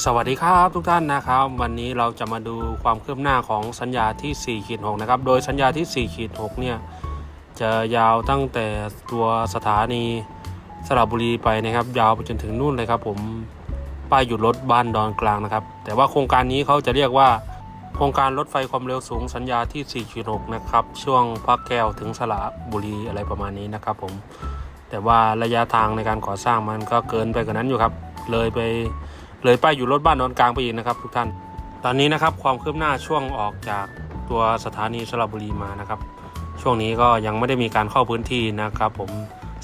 สวัสดีครับทุกท่านนะครับ วันนี้เราจะมาดูความคืบหน้าของสัญญาที่4ขีด6นะครับ โดยสัญญาที่4ขีด6เนี่ยจะยาวตั้งแต่ตัวสถานีสระบุรีไปนะครับ ยาวไปจนถึงนู่นเลยครับ ผมป้ายหยุดรถบ้านดอนกลางนะครับ แต่ว่าโครงการนี้เขาจะเรียกว่า โครงการรถไฟความเร็วสูงสัญญาที่4ขีด6นะครับ ช่วงพักแก้วถึงสระบุรีอะไรประมาณนี้นะครับ ผม แต่ว่าระยะทางในการก่อสร้างมันก็เกินไปกว่านั้นอยู่ครับ เลยไป เลยป้ายอยู่รถบ้านนอนกลางไปอีกนะครับทุกท่าน ตอนนี้นะครับความคืบหน้าช่วงออกจากตัวสถานีสระบุรีมานะครับ ช่วงนี้ก็ยังไม่ได้มีการเข้าพื้นที่นะครับ ผม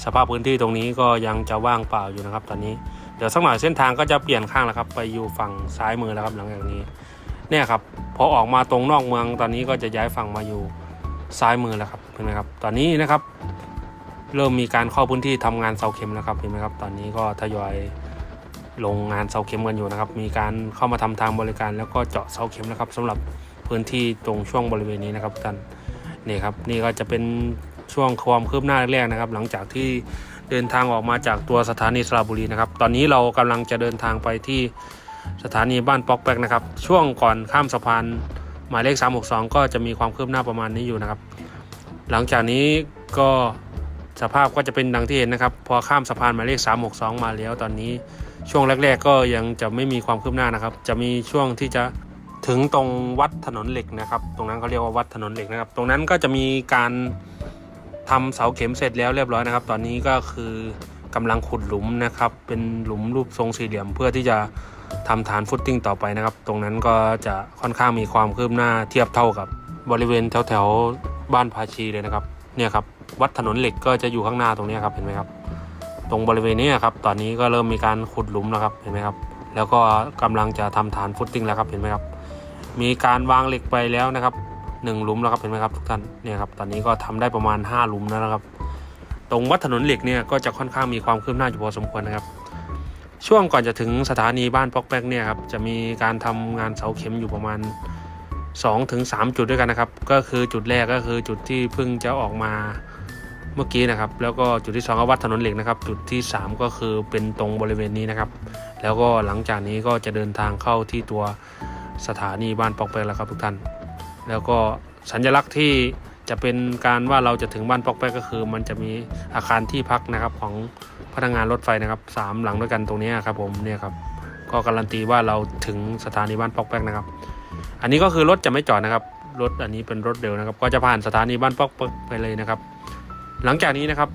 สภาพพื้นที่ตรงนี้ก็ยังจะว่างเปล่าอยู่นะครับ ตอนนี้เดี๋ยวสักหน่อยเส้นทางก็จะเปลี่ยนข้างแล้วครับ ไปอยู่ฝั่งซ้ายมือแล้วครับหลังจากนี้ เนี่ยครับพอออกมาตรงนอกเมืองตอนนี้ก็จะย้ายฝั่งมาอยู่ซ้ายมือแล้วครับเห็นไหมครับ ตอนนี้นะครับ เริ่มมีการเข้าพื้นที่ทำงานเสาเข็มแล้วครับเห็นไหมครับ ตอนนี้ก็ทยอย ลงงานเสาเข็มกันอยู่นะครับ มีการเข้ามาทำทางบริการแล้วก็เจาะเสาเข็มนะครับสำหรับพื้นที่ตรงช่วงบริเวณนี้นะครับท่านนี่ครับนี่ก็จะเป็นช่วงความคืบหน้าแรกๆนะครับ หลังจากที่เดินทางออกมาจากตัวสถานีสระบุรีนะครับ ตอนนี้เรากำลังจะเดินทางไปที่สถานีบ้านปอกแปกนะครับ ช่วงก่อนข้ามสะพานหมายเลข 362 ก็จะมีความคืบหน้าประมาณนี้อยู่นะครับ หลังจากนี้ก็สภาพก็จะเป็นดังที่เห็นนะครับ พอข้ามสะพานหมายเลข 362 มาแล้วตอนนี้ ช่วงแรก ๆ ก็ยังจะไม่มีความคืบหน้านะครับ จะมีช่วงที่จะถึงตรงวัดถนนเหล็กนะครับ ตรงนั้นเขาเรียกว่าวัดถนนเหล็กนะครับ ตรงนั้นก็จะมีการทำเสาเข็มเสร็จแล้วเรียบร้อยนะครับ ตอนนี้ก็คือกำลังขุดหลุมนะครับ เป็นหลุมรูปทรงสี่เหลี่ยม เพื่อที่จะทำฐานฟุตติ้งต่อไปนะครับ ตรงนั้นก็จะค่อนข้างมีความคืบหน้าเทียบเท่ากับบริเวณแถวๆบ้านภาชีเลยนะครับ เนี่ยครับวัดถนนเหล็กก็จะอยู่ข้างหน้าตรงนี้ครับเห็นไหมครับ ตรงบริเวณนี้ครับ ตอนนี้ก็เริ่มมีการขุดหลุมแล้วครับ เห็นไหมครับ แล้วก็กำลังจะทำฐานฟุตติ้งแล้วครับ เห็นไหมครับ มีการวางเหล็กไปแล้วนะครับหนึ่งหลุมแล้วครับ เห็นไหมครับทุกท่าน เนี่ยครับ ตอนนี้ก็ทำได้ประมาณ 5 หลุมแล้วนะครับ ตรงวัดถนนเหล็กเนี่ยก็จะค่อนข้างมีความคืบหน้าอยู่พอสมควรนะครับ ช่วงก่อนจะถึงสถานีบ้านปอกแป๊กเนี่ยครับ จะมีการทำงานเสาเข็มอยู่ประมาณ2-3ถึง3จุดด้วยกันนะครับ ก็คือจุดแรกก็คือจุดที่เพิ่งจะออกมา มื่อกี้นะครับ แล้วก็จุดที่ 2 ก็วัดถนนเหล็กนะครับ จุดที่ 3 ก็คือเป็นตรงบริเวณนี้นะครับ แล้วก็หลังจากนี้ก็จะเดินทางเข้าที่ตัวสถานีบ้านปอกแปกแล้วครับทุกท่าน แล้วก็สัญลักษณ์ที่จะเป็นการว่าเราจะถึงบ้านปอกแปกก็คือ มันจะมีอาคารที่พักนะครับของพนักงานรถไฟนะครับสามหลังด้วยกันตรงนี้ครับผมเนี่ยครับก็การันตีว่าเราถึงสถานีบ้านปอกแปกนะครับ อันนี้ก็คือรถจะไม่จอดนะครับรถอันนี้เป็นรถเร็วนะครับ ก็จะผ่านสถานีบ้านปอกแปกไปเลยนะครับ หลังจากนี้นะครับ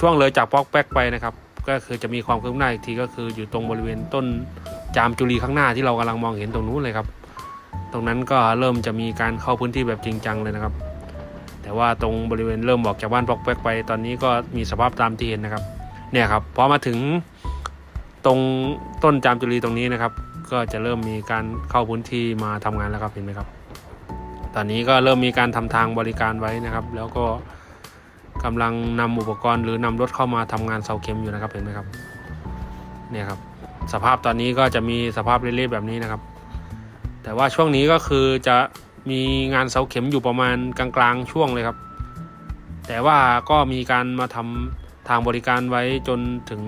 ช่วงเลยจากปอกแป๊กไปนะครับ ก็คือจะมีความคืบหน้าอีกทีก็คืออยู่ตรงบริเวณต้นจามจุลีข้างหน้าที่เรากำลังมองเห็นตรงนู้นเลยครับ ตรงนั้นก็เริ่มจะมีการเข้าพื้นที่แบบจริงจังเลยนะครับ แต่ว่าตรงบริเวณเริ่มออกจากบ้านปอกแป๊กไป ตอนนี้ก็มีสภาพตามที่เห็นนะครับ เนี่ยครับพอมาถึงตรงต้นจามจุลีตรงนี้นะครับ ก็จะเริ่มมีการเข้าพื้นที่มาทำงานแล้วครับเห็นไหมครับ ตอนนี้ก็เริ่มมีการทำทางบริการไว้นะครับ แล้วก็ กำลังนำอุปกรณ์หรือนำรถเข้ามาทำงานเสาเข็มอยู่นะครับเห็นไหมครับเนี่ยครับ สภาพตอนนี้ก็จะมีสภาพเละๆแบบนี้นะครับ แต่ว่าช่วงนี้ก็คือจะมีงานเสาเข็มอยู่ประมาณกลางๆช่วงเลยครับ แต่ว่าก็มีการมาทำทางบริการไว้จนถึง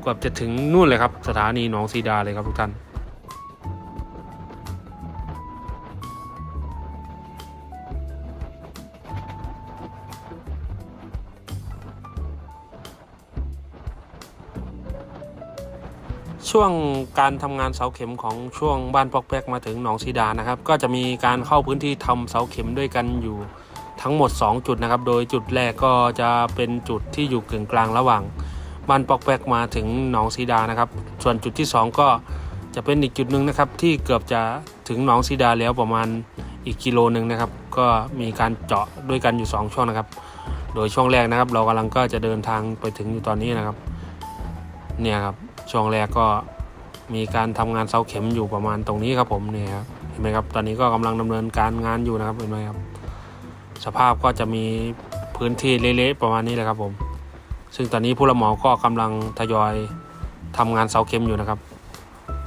เกือบจะถึงนู่นเลยครับ สถานีหนองสีดาเลยครับทุกท่าน ช่วงการทำงานเสาเข็มของช่วงบ้านปอกแปกมาถึงหนองสีดานะครับ ก็จะมีการเข้าพื้นที่ทำเสาเข็มด้วยกันอยู่ทั้งหมด 2 จุดนะครับ โดยจุดแรกก็จะเป็นจุดที่อยู่กึ่งกลางระหว่างบ้านปอกแปกมาถึงหนองสีดานะครับ ส่วนจุดที่ 2 ก็จะเป็นอีกจุดหนึ่งนะครับ ที่เกือบจะถึงหนองสีดาแล้วประมาณอีกกิโลหนึ่งนะครับ ก็มีการเจาะด้วยกันอยู่ 2 ช่วงนะครับ โดยช่วงแรกนะครับ เรากำลังก็จะเดินทางไปถึงอยู่ตอนนี้นะครับ เนี่ยครับช่วงแรกก็ มีการทำงานเสาเข็มอยู่ประมาณตรงนี้ครับผมเนี่ยครับเห็นไหมครับตอนนี้ก็กำลังดำเนินการงานอยู่นะครับเห็นไหมครับ สภาพก็จะมีพื้นที่เละๆประมาณนี้เลยครับผม ซึ่งตอนนี้ผู้รับเหมาก็กำลังทยอยทำงานเสาเข็มอยู่นะครับ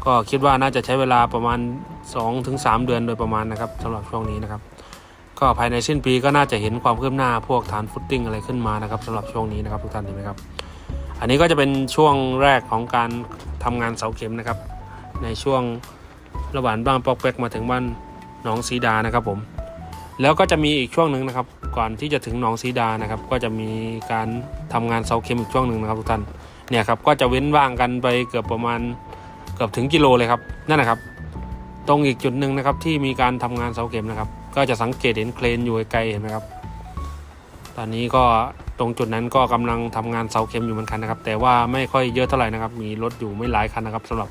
ก็คิดว่าน่าจะใช้เวลาประมาณ 2-3 เดือนโดยประมาณนะครับสำหรับช่วงนี้นะครับ ก็ภายในสิ้นปีก็น่าจะเห็นความคืบหน้าพวกฐานฟุตติ้งอะไรขึ้นมานะครับสำหรับช่วงนี้นะครับทุกท่านเห็นไหมครับ อันนี้ก็จะเป็นช่วงแรกของการทำงานเสาเข็มนะครับ ในช่วงระหว่างบ้านปอกแป๊กมาถึงบ้านหนองสีดานะครับผม แล้วก็จะมีอีกช่วงหนึ่งนะครับ ก่อนที่จะถึงหนองสีดานะครับ ก็จะมีการทำงานเสาเข็มอีกช่วงหนึ่งนะครับทุกท่านเนี่ยครับก็จะเว้นว่างกันไปเกือบประมาณเกือบถึงกิโลเลยครับนั่นนะครับ ตรงอีกจุดหนึ่งนะครับที่มีการทำงานเสาเข็มนะครับ ก็จะสังเกตเห็นเครนอยู่ไกลเห็นไหมครับ ตอนนี้ก็ ตรงจุดนั้นก็กำลังทำงานเสาเข็มอยู่เหมือนกันนะครับ แต่ว่าไม่ค่อยเยอะเท่าไหร่นะครับ มีรถอยู่ไม่หลายคันนะครับสำหรับ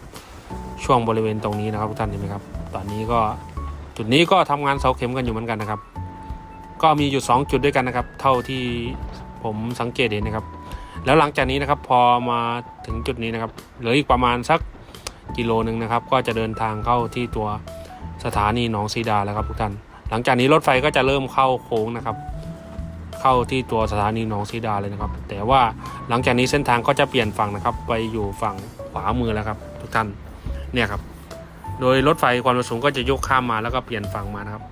ช่วงบริเวณตรงนี้นะครับทุกท่านเห็นไหมครับ ตอนนี้ก็จุดนี้ก็ทำงานเสาเข็มกันอยู่เหมือนกันนะครับ ก็มีอยู่ 2 จุดด้วยกันนะครับ เท่าที่ผมสังเกตเห็นนะครับ แล้วหลังจากนี้นะครับพอมาถึงจุดนี้นะครับเหลืออีกประมาณสักกิโลหนึ่งนะครับ ก็จะเดินทางเข้าที่ตัวสถานีหนองซีดาแล้วครับทุกท่าน หลังจากนี้รถไฟก็จะเริ่มเข้าโค้งนะครับ เข้าที่ตัวสถานีหนองซีดาเลยนะครับ แต่ว่าหลังจากนี้เส้นทางก็จะเปลี่ยนฝั่งนะครับ ไปอยู่ฝั่งขวามือแล้วครับ ทุกท่านเนี่ยครับ โดยรถไฟความเร็วสูงก็จะยกข้ามมาแล้วก็เปลี่ยนฝั่งมานะครับ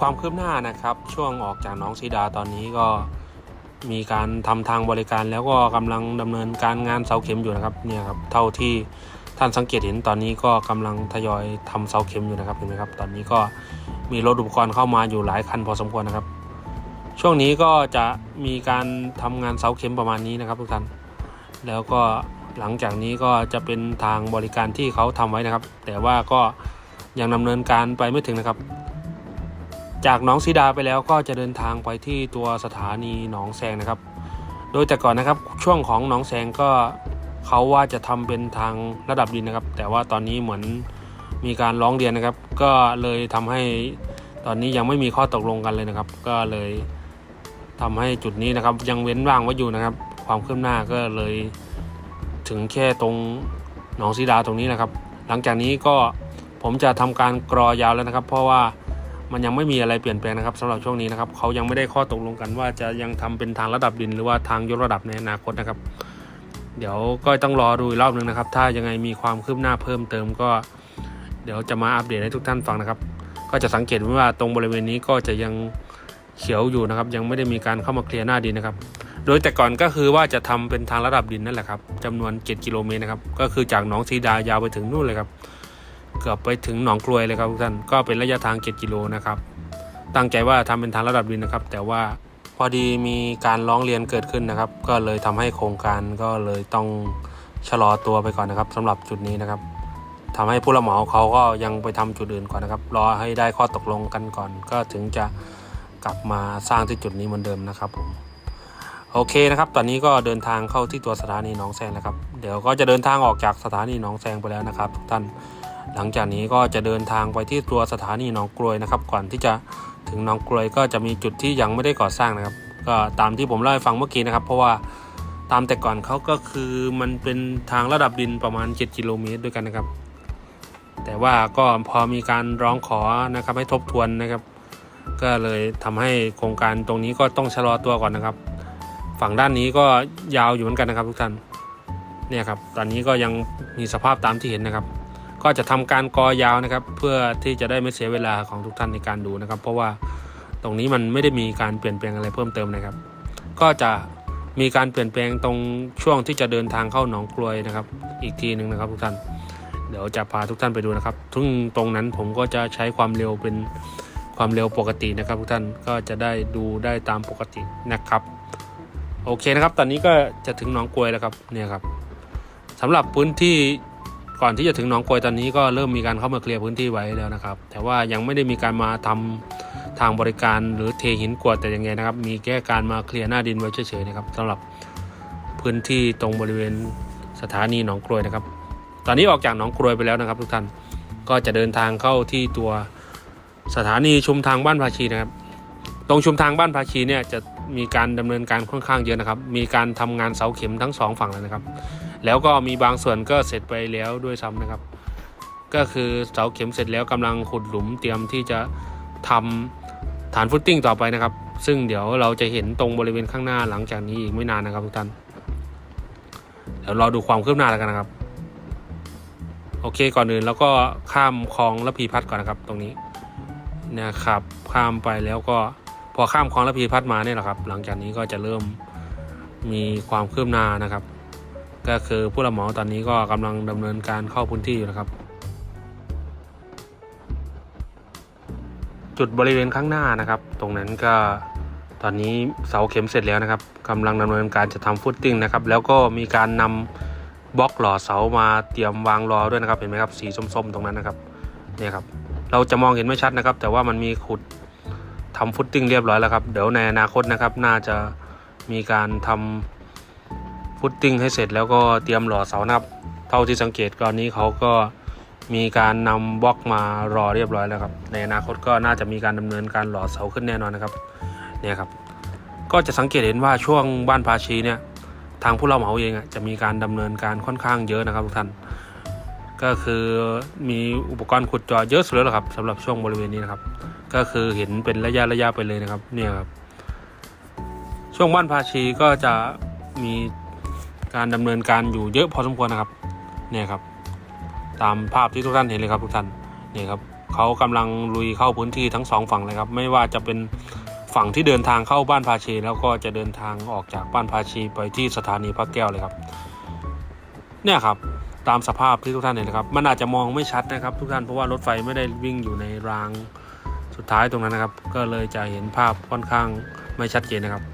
ความคืบหน้านะครับ ช่วงออกจากหนองซีดาตอนนี้ก็มีการทำทางบริการแล้วก็กำลังดำเนินการงานเสาเข็มอยู่นะครับเนี่ยครับเท่าที่ท่านสังเกตเห็นตอนนี้ก็กำลังทยอยทำเสาเข็มอยู่นะครับเห็นไหมครับ ตอนนี้ก็ มีรถอุปกรณ์เข้ามาอยู่หลายคันพอสมควรนะครับ ช่วงนี้ก็จะมีการทำงานเสาเข็มประมาณนี้นะครับทุกท่านแล้วก็หลังจากนี้ก็จะเป็นทางบริการที่เขาทำไว้นะครับ แต่ว่าก็ยังดำเนินการไปไม่ถึงนะครับ จากหนองสีดาไปแล้วก็จะเดินทางไปที่ตัวสถานีหนองแซงนะครับ โดยแต่ก่อนนะครับช่วงของหนองแซงก็เขาว่าจะทำเป็นทางระดับดินนะครับ แต่ว่าตอนนี้เหมือน มีการร้องเรียนนะครับ ก็เลยทำให้ตอนนี้ยังไม่มีข้อตกลงกันเลยนะครับ ก็เลยทำให้จุดนี้นะครับ ยังเว้นว่างไว้อยู่นะครับ ความคืบหน้าก็เลยถึงแค่ตรงหนองสีดาตรงนี้นะครับ หลังจากนี้ก็ผมจะทำการกรอยาวแล้วนะครับ เพราะว่ามันยังไม่มีอะไรเปลี่ยนแปลงนะครับสำหรับช่วงนี้นะครับเขายังไม่ได้ข้อตกลงกันว่าจะยังทำเป็นทางระดับดินหรือว่าทางยกระดับในอนาคตนะครับ เดี๋ยวก็ต้องรอดูอีกรอบหนึ่งนะครับ ถ้ายังไงมีความคืบหน้าเพิ่มเติมก็ เดี๋ยวจะมาอัปเดตให้ทุกท่านฟังนะครับ ก็จะสังเกตว่าตรงบริเวณนี้ก็จะยังเขียวอยู่นะครับ ยังไม่ได้มีการเข้ามาเคลียร์หน้าดินนะครับ โดยแต่ก่อนก็คือว่าจะทำเป็นทางระดับดินนั่นแหละครับจำนวน 7 กิโลเมตรนะครับ ก็คือจากหนองสีดายาวไปถึงนู่นเลยครับ เกือบไปถึงหนองกลวยเลยครับทุกท่าน ก็เป็นระยะทาง 7 กิโลนะครับ ตั้งใจว่าทำเป็นทางระดับดินนะครับ แต่ว่าพอดีมีการร้องเรียนเกิดขึ้นนะครับ ก็เลยทำให้โครงการก็เลยต้องชะลอตัวไปก่อนนะครับสำหรับจุดนี้นะครับ ทำให้ผู้รับเหมาเขาก็ยังไปทำจุดอื่นก่อนนะครับ รอให้ได้ข้อตกลงกันก่อน ก็ถึงจะกลับมาสร้างที่จุดนี้เหมือนเดิมนะครับผมโอเคนะครับ ตอนนี้ก็เดินทางเข้าที่ตัวสถานีหนองแซงแล้วครับ เดี๋ยวก็จะเดินทางออกจากสถานีหนองแซงไปแล้วนะครับทุกท่าน หลังจากนี้ก็จะเดินทางไปที่ตัวสถานีหนองกลวยนะครับ ก่อนที่จะถึงหนองกลวยก็จะมีจุดที่ยังไม่ได้ก่อสร้างนะครับ ก็ตามที่ผมเล่าให้ฟังเมื่อกี้นะครับ เพราะว่าตามแต่ก่อนเขาก็คือมันเป็นทางระดับดินประมาณ 7 กิโลเมตรด้วยกันนะครับ แต่ว่าก็พอมีการร้องขอนะครับให้ทบทวนนะครับ ก็เลยทำให้โครงการตรงนี้ก็ต้องชะลอตัวก่อนนะครับ ฝั่งด้านนี้ก็ยาวอยู่เหมือนกันนะครับทุกท่านเนี่ยครับตอนนี้ก็ยังมีสภาพตามที่เห็นนะครับ ก็จะทำการกอยาวนะครับ เพื่อที่จะได้ไม่เสียเวลาของทุกท่านในการดูนะครับ เพราะว่าตรงนี้มันไม่ได้มีการเปลี่ยนแปลงอะไรเพิ่มเติมนะครับ ก็จะมีการเปลี่ยนแปลงตรงช่วงที่จะเดินทางเข้าหนองกลวยนะครับ อีกทีหนึ่งนะครับทุกท่าน เดี๋ยวจะพาทุกท่านไปดูนะครับซึ่งตรงนั้นผมก็จะใช้ความเร็วเป็นความเร็วปกตินะครับ ทุกท่านก็จะได้ดูได้ตามปกตินะครับ โอเคนะครับ ตอนนี้ก็จะถึงหนองกลวยแล้วครับเนี่ยครับสำหรับพื้นที่ก่อนที่จะถึงหนองกลวยตอนนี้ก็เริ่มมีการเข้ามาเคลียร์พื้นที่ไว้แล้วนะครับ แต่ว่ายังไม่ได้มีการมาทำทางบริการหรือเทหินกวดแต่อย่างไงนะครับ มีแค่การมาเคลียร์หน้าดินไว้เฉยๆนะครับสำหรับพื้นที่ตรงบริเวณสถานีหนองกลวยนะครับ ตอนนี้ออกจากหนองกลวยไปแล้วนะครับ ทุกท่านก็จะเดินทางเข้าที่ตัวสถานีชุมทางบ้านภาชีนะครับ ตรงชุมทางบ้านภาชีเนี่ยจะมีการดำเนินการค่อนข้างเยอะนะครับ มีการทำงานเสาเข็มทั้งสองฝั่งเลยนะครับ แล้วก็มีบางส่วนก็เสร็จไปแล้วด้วยซ้ำนะครับ ก็คือเสาเข็มเสร็จแล้วกำลังขุดหลุมเตรียมที่จะทำฐานฟุตติ้งต่อไปนะครับ ซึ่งเดี๋ยวเราจะเห็นตรงบริเวณข้างหน้าหลังจากนี้อีกไม่นานนะครับทุกท่าน เดี๋ยวรอดูความคืบหน้าแล้วกันนะครับ โอเคก่อนอื่นแล้วก็ข้ามคลองระพีพัฒน์ก่อนนะครับ ตรงนี้นะครับ ข้ามไปแล้วก็พอข้ามคลองระพีพัฒน์มาเนี่ยแหละครับ หลังจากนี้ก็จะเริ่มมีความคืบหน้านะครับ ก็คือผู้รับเหมาตอนนี้ก็กำลังดำเนินการเข้าพื้นที่อยู่นะครับ จุดบริเวณข้างหน้านะครับ ตรงนั้นก็ตอนนี้เสาเข็มเสร็จแล้วนะครับกำลังดำเนินการจะทำฟุตติ้งนะครับ แล้วก็มีการนำ บล็อกหล่อเสามาเตรียมวางรอด้วยนะครับเห็นไหมครับสีส้มๆ ตรงนั้นนะครับเนี่ยครับเราจะมองเห็นไม่ชัดนะครับ แต่ว่ามันมีขุดทำฟุตติ้งเรียบร้อยแล้วครับเดี๋ยวในอนาคตนะครับน่าจะมีการทำฟุตติ้งให้เสร็จแล้วก็เตรียมหล่อเสานะครับเท่าที่สังเกตตอนนี้เขาก็มีการนำบล็อกมารอเรียบร้อยแล้วครับ ในอนาคตก็น่าจะมีการดำเนินการหล่อเสาขึ้นแน่นอนนะครับเนี่ยครับก็จะสังเกตเห็นว่าช่วงบ้านภาชีเนี่ย ทางผู้รับเหมาเองอะจะมีการดำเนินการค่อนข้างเยอะนะครับทุกท่าน ก็คือมีอุปกรณ์ขุดเจาะเยอะสุดแล้วครับสำหรับช่วงบริเวณนี้นะครับ ก็คือเห็นเป็นระยะระยะไปเลยนะครับเนี่ยครับช่วงบ้านภาชีก็จะมีการดำเนินการอยู่เยอะพอสมควรนะครับเนี่ยครับ ตามภาพที่ทุกท่านเห็นเลยครับทุกท่านเนี่ยครับเขากำลังลุยเข้าพื้นที่ทั้งสองฝั่งเลยครับ ไม่ว่าจะเป็น ฝั่งที่เดินทางเข้าบ้านภาชีแล้วก็จะเดินทางออกจากบ้านภาชีไปที่สถานีพระแก้วเลยครับ เนี่ยครับตามสภาพที่ทุกท่านเห็นนะครับ มันอาจจะมองไม่ชัดนะครับ ทุกท่านเพราะว่ารถไฟไม่ได้วิ่งอยู่ในรางสุดท้ายตรงนั้นนะครับ ก็เลยจะเห็นภาพค่อนข้างไม่ชัดเจนนะครับ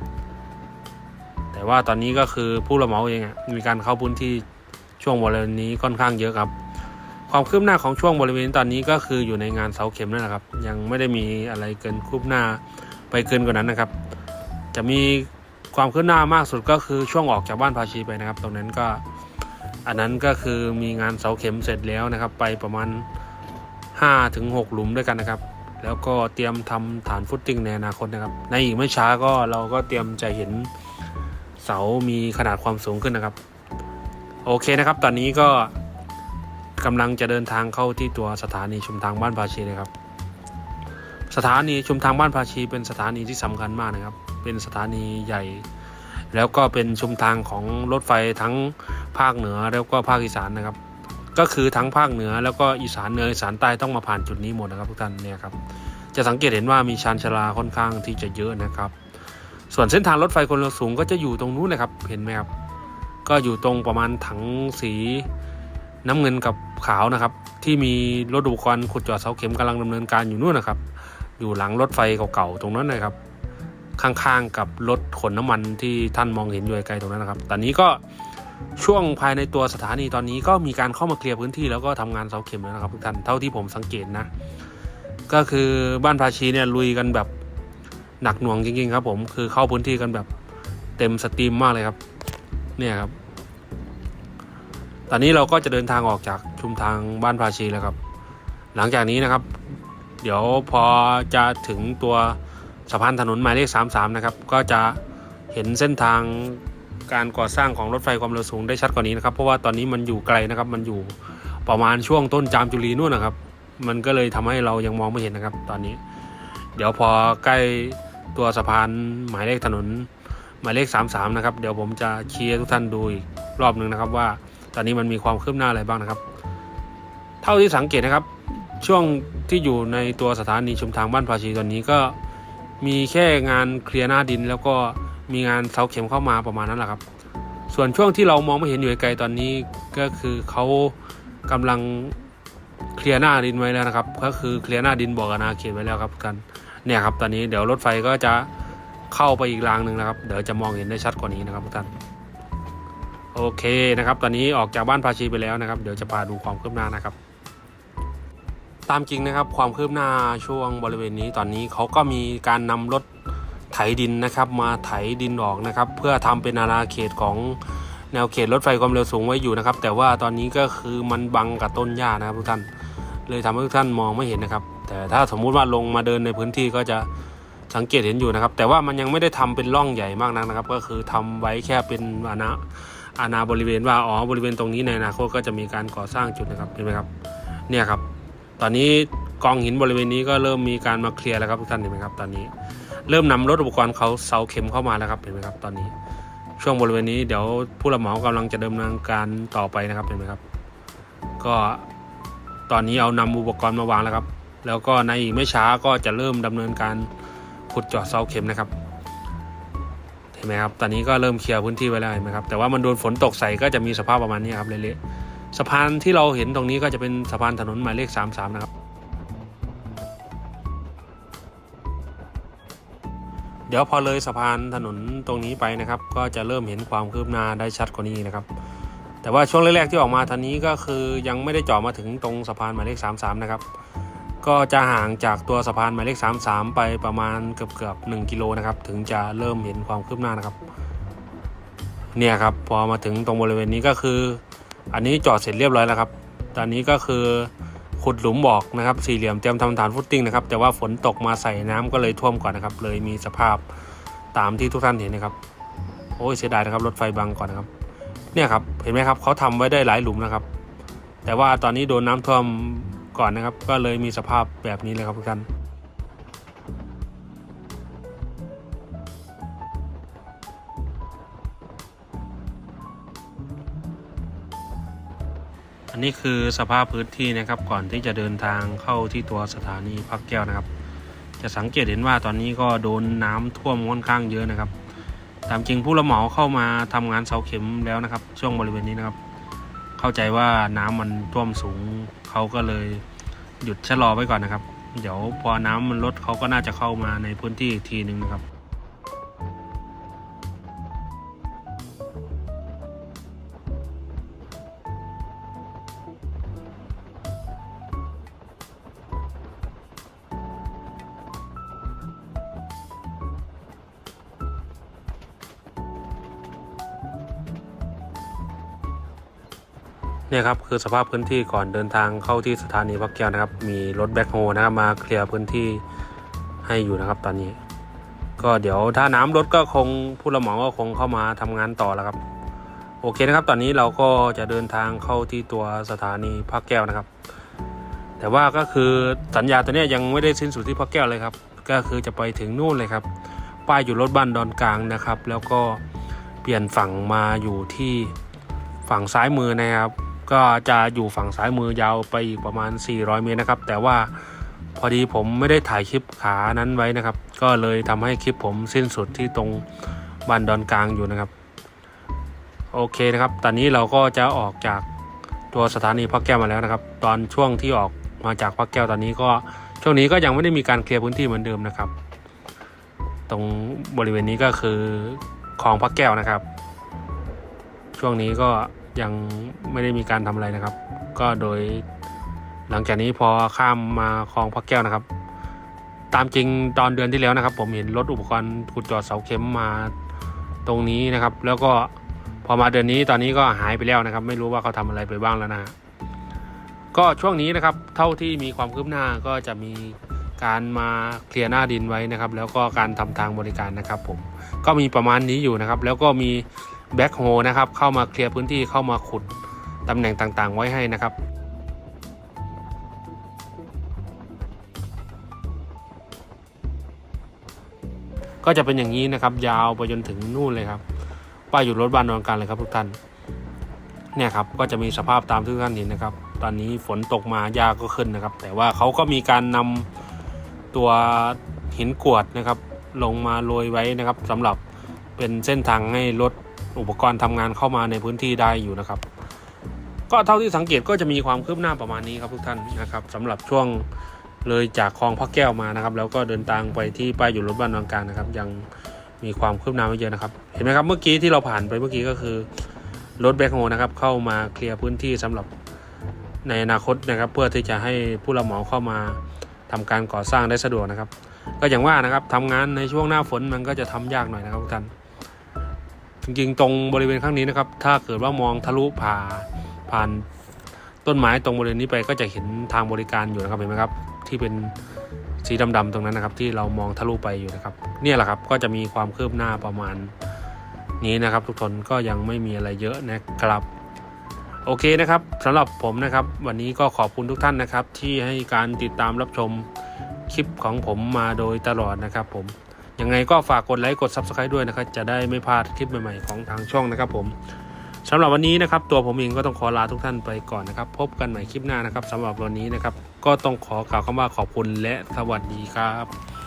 แต่ว่าตอนนี้ก็คือผู้รับเหมาเองมีการเข้าพื้นที่ช่วงบริเวณนี้ค่อนข้างเยอะครับ ความคืบหน้าของช่วงบริเวณตอนนี้ก็คืออยู่ในงานเสาเข็มนั่นแหละครับ ยังไม่ได้มีอะไรเกินคืบหน้า ไปเกินกว่านั้นนะครับ จะมีความคืบหน้ามากสุดก็คือช่วงออกจากบ้านภาชีไปนะครับ ตรงนั้นก็อันนั้นก็คือมีงานเสาเข็มเสร็จแล้วนะครับ ไปประมาณ5ถึง6หลุมด้วยกันนะครับ แล้วก็เตรียมทำฐานฟุตติ้งในอนาคตนะครับ ในอีกไม่ช้าก็เราก็เตรียมจะเห็นเสามีขนาดความสูงขึ้นนะครับ โอเคนะครับ ตอนนี้ก็กำลังจะเดินทางเข้าที่ตัวสถานีชุมทางบ้านภาชีนะครับ สถานีชุมทางบ้านภาชีเป็นสถานีที่สำคัญมากนะครับ เป็นสถานีใหญ่ แล้วก็เป็นชุมทางของรถไฟทั้งภาคเหนือแล้วก็ภาคอีสานนะครับ ก็คือทั้งภาคเหนือแล้วก็อีสานเหนืออีสานใต้ต้องมาผ่านจุดนี้หมดนะครับทุกท่านเนี่ยครับจะสังเกตเห็นว่ามีชานชลาค่อนข้างที่จะเยอะนะครับ ส่วนเส้นทางรถไฟคนละสูงก็จะอยู่ตรงนู้นนะครับเห็นไหมครับก็อยู่ตรงประมาณถังสีน้ำเงินกับขาวนะครับ ที่มีรถอุปกรณ์ขุดเจาะเสาเข็มกำลังดำเนินการอยู่นู่นนะครับ อยู่หลังรถไฟเก่าๆตรงนั้นนะครับ ข้างๆกับรถขนน้ำมันที่ท่านมองเห็นอยู่ไกลตรงนั้นนะครับ ตอนนี้ก็ช่วงภายในตัวสถานีตอนนี้ก็มีการเข้ามาเคลียร์พื้นที่แล้วก็ทำงานเสาเข็มแล้วนะครับทุกท่านเท่าที่ผมสังเกตนะ ก็คือบ้านภาชีเนี่ยลุยกันแบบหนักหน่วงจริงๆครับ ผมคือเข้าพื้นที่กันแบบเต็มสตรีมมากเลยครับ เนี่ยครับ ตอนนี้เราก็จะเดินทางออกจากชุมทางบ้านภาชีแล้วครับ หลังจากนี้นะครับ เดี๋ยวพอจะถึงตัวสะพานถนนหมายเลข 33 นะครับ ก็จะเห็นเส้นทางการก่อสร้างของรถไฟความเร็วสูงได้ชัดกว่านี้นะครับ เพราะว่าตอนนี้มันอยู่ไกลนะครับ มันอยู่ประมาณช่วงต้นจามจุรีนู่นนะครับ มันก็เลยทำให้เรายังมองไม่เห็นนะครับ ตอนนี้ เดี๋ยวพอใกล้ตัวสะพานหมายเลขถนน หมายเลข 33 นะครับ เดี๋ยวผมจะเชียร์ทุกท่านดูอีกรอบหนึ่งนะครับว่าตอนนี้มันมีความคืบหน้าอะไรบ้างนะครับ เท่าที่สังเกตนะครับ ช่วงที่อยู่ในตัวสถานีชมทางบ้านภาชีตอนนี้ก็มีแค่งานเคลียร์หน้าดิน แล้วก็มีงานเสาเข็มเข้ามาประมาณนั้นแหละครับ ส่วนช่วงที่เรามองไม่เห็นอยู่ไกลๆตอนนี้ก็คือเขากำลังเคลียร์หน้าดินไว้แล้วนะครับ ก็คือเคลียร์หน้าดินบอกอาณาเขตไว้แล้วครับกันเนี่ยครับตอนนี้เดี๋ยวรถไฟก็จะเข้าไปอีกรางหนึ่งนะครับ เดี๋ยวจะมองเห็นได้ชัดกว่านี้นะครับทุกท่านโอเคนะครับ ตอนนี้ออกจากบ้านภาชีไปแล้วนะครับ เดี๋ยวจะพาดูความคืบหน้านะครับ ตามจริงนะครับความคืบหน้าช่วงบริเวณนี้ตอนนี้เขาก็มีการนำรถไถดินนะครับมาไถดินออกนะครับ เพื่อทำเป็นอาณาเขตของแนวเขตรถไฟความเร็วสูงไว้อยู่นะครับ แต่ว่าตอนนี้ก็คือมันบังกับต้นหญ้านะครับทุกท่าน เลยทำให้ทุกท่านมองไม่เห็นนะครับ แต่ถ้าสมมุติว่าลงมาเดินในพื้นที่ก็จะสังเกตเห็นอยู่นะครับ แต่ว่ามันยังไม่ได้ทำเป็นร่องใหญ่มากนักนะครับ ก็คือทำไว้แค่เป็นอาณาอาณาบริเวณว่าอ๋อบริเวณตรงนี้ในอนาคตก็จะมีการก่อสร้างจุดนะครับเห็นไหมครับเนี่ยครับ ตอนนี้กองหินบริเวณนี้ก็เริ่มมีการมาเคลียร์แล้วครับทุกท่านเห็นไหมครับ ตอนนี้เริ่มนำรถอุปกรณ์เขาเสาเข็มเข้ามาแล้วครับเห็นไหมครับ ตอนนี้ช่วงบริเวณนี้เดี๋ยวผู้รับเหมากำลังจะดำเนินการต่อไปนะครับเห็นไหมครับ ก็ตอนนี้เอานำอุปกรณ์มาวางแล้วครับ แล้วก็ในอีกไม่ช้าก็จะเริ่มดำเนินการขุดเจาะเสาเข็มนะครับเห็นไหมครับตอนนี้ก็เริ่มเคลียร์พื้นที่ไว้แล้วเห็นไหมครับแต่ว่ามันโดนฝนตกใส่ก็จะมีสภาพประมาณนี้ครับเละๆ สะพานที่เราเห็นตรงนี้ก็จะเป็นสะพานถนนหมายเลข 33 นะครับ เดี๋ยวพอเลยสะพานถนนตรงนี้ไปนะครับ ก็จะเริ่มเห็นความคืบหน้าได้ชัดกว่านี้นะครับ แต่ว่าช่วงแรกๆที่ออกมาทางนี้ก็คือยังไม่ได้เจาะมาถึงตรงสะพานหมายเลข 33 นะครับ ก็จะห่างจากตัวสะพานหมายเลข 33 ไปประมาณเกือบเกือบๆ1กิโลนะครับ ถึงจะเริ่มเห็นความคืบหน้านะครับ เนี่ยครับพอมาถึงตรงบริเวณนี้ก็คือ อันนี้จอดเสร็จเรียบร้อยแล้วครับ ตอนนี้ก็คือขุดหลุมบอกนะครับ สี่เหลี่ยมเตรียมทำฐานฟุตติ้งนะครับ แต่ว่าฝนตกมาใส่น้ำก็เลยท่วมก่อนนะครับ เลยมีสภาพตามที่ทุกท่านเห็นนะครับ โอ้ยเสียดายนะครับ รถไฟบังก่อนนะครับ เนี่ยครับ เห็นไหมครับเขาทำไว้ได้หลายหลุมนะครับ แต่ว่าตอนนี้โดนน้ำท่วมก่อนนะครับ ก็เลยมีสภาพแบบนี้เลยครับทุกท่าน นนี้คือสภาพพื้นที่นะครับก่อนที่จะเดินทางเข้าที่ตัวสถานีพักแก้วนะครับ จะสังเกตเห็นว่าตอนนี้ก็โดนน้ำท่วมค่อนข้างเยอะนะครับ ตามจริงผู้รับเหมาเข้ามาทำงานเสาเข็มแล้วนะครับ ช่วงบริเวณนี้นะครับ เข้าใจว่าน้ำมันท่วมสูงเขาก็เลยหยุดชะลอไว้ก่อนนะครับ เดี๋ยวพอน้ำมันลดเขาก็น่าจะเข้ามาในพื้นที่อีกทีหนึ่งนะครับ เนี่ยครับคือสภาพพื้นที่ก่อนเดินทางเข้าที่สถานีพักแก้วนะครับ มีรถแบ็คโฮนะครับมาเคลียร์พื้นที่ให้อยู่นะครับตอนนี้ ก็เดี๋ยวถ้าน้ำลดก็คงผู้รับเหมาก็คงเข้ามาทำงานต่อแล้วครับ โอเคนะครับ ตอนนี้เราก็จะเดินทางเข้าที่ตัวสถานีพักแก้วนะครับ แต่ว่าก็คือสัญญาตัวนี้ยยังไม่ได้สิ้นสุดที่พักแก้วเลยครับ ก็คือจะไปถึงนู่นเลยครับ ป้ายอยู่รถบ้านดอนกลางนะครับ แล้วก็เปลี่ยนฝั่งมาอยู่ที่ฝั่งซ้ายมือนะครับ ก็จะอยู่ฝั่งซ้ายมือยาวไปอีกประมาณ 400 เมตรนะครับ แต่ว่าพอดีผมไม่ได้ถ่ายคลิปขานั้นไว้นะครับ ก็เลยทำให้คลิปผมสิ้นสุดที่ตรงบ้านดอนกลางอยู่นะครับ โอเคนะครับ ตอนนี้เราก็จะออกจากตัวสถานีพักแก้วมาแล้วนะครับ ตอนช่วงที่ออกมาจากพักแก้วตอนนี้ก็ช่วงนี้ก็ยังไม่ได้มีการเคลียร์พื้นที่เหมือนเดิมนะครับ ตรงบริเวณนี้ก็คือคลองพักแก้วนะครับ ช่วงนี้ก็ ยังไม่ได้มีการทำอะไรนะครับ ก็โดยหลังจากนี้พอข้ามมาคลองพักแก้วนะครับ ตามจริงตอนเดือนที่แล้วนะครับ ผมเห็นรถอุปกรณ์ขุดเจอดเสาเข็มมาตรงนี้นะครับ แล้วก็พอมาเดือนนี้ตอนนี้ก็หายไปแล้วนะครับ ไม่รู้ว่าเขาทำอะไรไปบ้างแล้วนะฮะก็ช่วงนี้นะครับเท่าที่มีความคืบหน้าก็จะมีการมาเคลียร์หน้าดินไว้นะครับ แล้วก็การทำทางบริการนะครับ ผมก็มีประมาณนี้อยู่นะครับ แล้วก็มี แบ็คโฮนะครับเข้ามาเคลียร์พื้นที่เข้ามาขุดตำแหน่งต่างๆ ไว้ให้นะครับก็จะเป็นอย่างนี้นะครับ ยาวไปจนถึงนู่นเลยครับป้ายอยู่รถบ้านนอนกันเลยครับทุกท่านเนี่ยครับก็จะมีสภาพตามที่ทุกท่านเห็นนะครับ ตอนนี้ฝนตกมาหญ้าก็ขึ้นนะครับ แต่ว่าเขาก็มีการนำตัวหินกรวดนะครับ ลงมาโรยไว้นะครับสำหรับเป็นเส้นทางให้รถ อุปกรณ์ทำงานเข้ามาในพื้นที่ได้อยู่นะครับ ก็เท่าที่สังเกตก็จะมีความคืบหน้าประมาณนี้ครับทุกท่านนะครับสำหรับช่วงเลยจากคลองพระแก้วมานะครับ แล้วก็เดินทางไปที่ป้ายอยู่รถบ้านนางกลางนะครับ ยังมีความคืบหน้าไม่เยอะนะครับ เห็นไหมครับเมื่อกี้ที่เราผ่านไปเมื่อกี้ก็คือรถแบ็คโฮนะครับเข้ามาเคลียร์พื้นที่สำหรับในอนาคตนะครับ เพื่อที่จะให้ผู้รับเหมาเข้ามาทำการก่อสร้างได้สะดวกนะครับ ก็อย่างว่านะครับทำงานในช่วงหน้าฝนมันก็จะทำยากหน่อยนะครับทุกท่าน จริงๆ ตรงบริเวณข้างนี้นะครับ ถ้าเกิดว่ามองทะลุผ่าผ่านต้นไม้ตรงบริเวณนี้ไปก็จะเห็นทางบริการอยู่นะครับเห็นไหมครับ ที่เป็นสีดำๆตรงนั้นนะครับ ที่เรามองทะลุไปอยู่นะครับเนี่ยแหละครับก็จะมีความคืบหน้าประมาณนี้นะครับ ทุกคนก็ยังไม่มีอะไรเยอะนะครับโอเคนะครับสำหรับผมนะครับ วันนี้ก็ขอบคุณทุกท่านนะครับ ที่ให้การติดตามรับชมคลิปของผมมาโดยตลอดนะครับผม ยังไงก็ฝากกดไลค์กด Subscribe ด้วยนะครับ จะได้ไม่พลาดคลิปใหม่ๆของทางช่องนะครับผมสำหรับวันนี้นะครับ ตัวผมเองก็ต้องขอลาทุกท่านไปก่อนนะครับ พบกันใหม่คลิปหน้านะครับสำหรับวันนี้นะครับ ก็ต้องขอกล่าวคำว่าขอบคุณและสวัสดีครับ